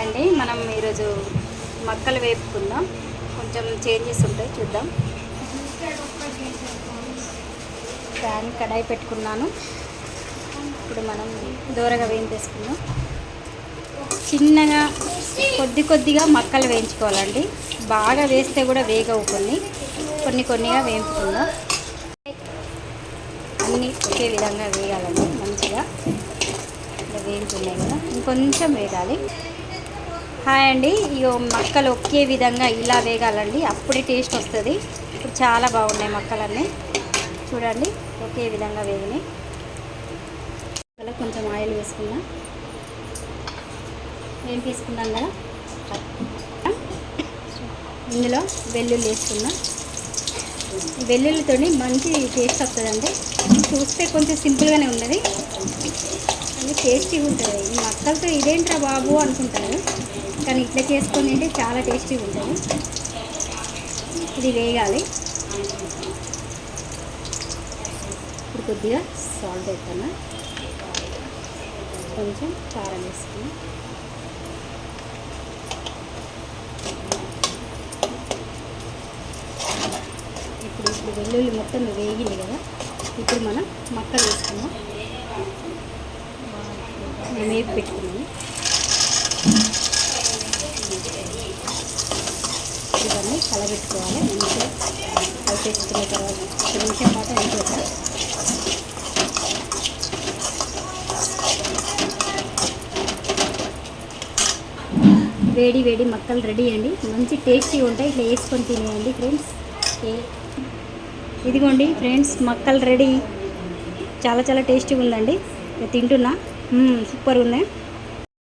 Hi అండి. మనం ఈరోజు మక్కలు వేపుకుందాం. కొంచెం చేంజెస్ ఉంటాయి చూద్దాం. ప్యాన్ కడాయి పెట్టుకున్నాను. ఇప్పుడు మనం దూరగా వేయించేసుకుందాం. చిన్నగా కొద్ది కొద్దిగా మక్కలు వేయించుకోవాలండి. బాగా వేస్తే కూడా వేగవు కొన్ని. కొన్ని కొన్నిగా వేయించుకుందాం. అన్నీ ఒకే విధంగా వేయాలండి మంచిగా. వేయించున్నాయి వేగుతున్నాయి కదా. ఇంకొంచెం వేగాలి. హాయ్ అండి. ఈ మక్కలు ఒకే విధంగా ఇలా వేగాలండి. అప్పుడే టేస్ట్ వస్తుంది. ఇప్పుడు చాలా బాగున్నాయి మక్కలన్నీ. చూడండి ఒకే విధంగా వేగినాయి. అలా కొంచెం ఆయిల్ వేసుకుందాం ఏం తీసుకున్నాం కదా? ఇందులో వెల్లుల్లి వేసుకుందాం వెల్లుల్లితో మంచి టేస్ట్ వస్తుందండి. చూస్తే కొంచెం సింపుల్గానే ఉన్నది. అది టేస్టీగా ఉంటుంది. ఈ మక్కలతో ఇదేంట్రా బాబు అనుకుంటారు? కానీ ఇట్లా చేసుకొని తింటే చాలా టేస్టీగా ఉంటుంది. ఇది వేగాలి. ఇప్పుడు కొద్దిగా సాల్ట్ వేస్తాను కొంచెం కారం వేసుకుని. ఇప్పుడు ఇప్పుడు వెల్లుల్లి మొత్తం వేగింది కదా? ఇప్పుడు మనం మక్కలు వేసుకుందాం. మేము వేపు కలబెట్టుకోవాలి. మంచిగా కలిపేసుకున్న తర్వాత ఒక నిమిషం పాటు అయిపోతాం వేడి వేడి మక్కలు రెడీ అండి. మంచి టేస్టీగా ఉంటాయి. ఇట్లా వేసుకొని తినేయండి ఫ్రెండ్స్. ఇదిగోండి ఫ్రెండ్స్ మక్కలు రెడీ. చాలా చాలా టేస్టీగా ఉందండి. తింటున్నా. సూపర్ ఉన్నాయి.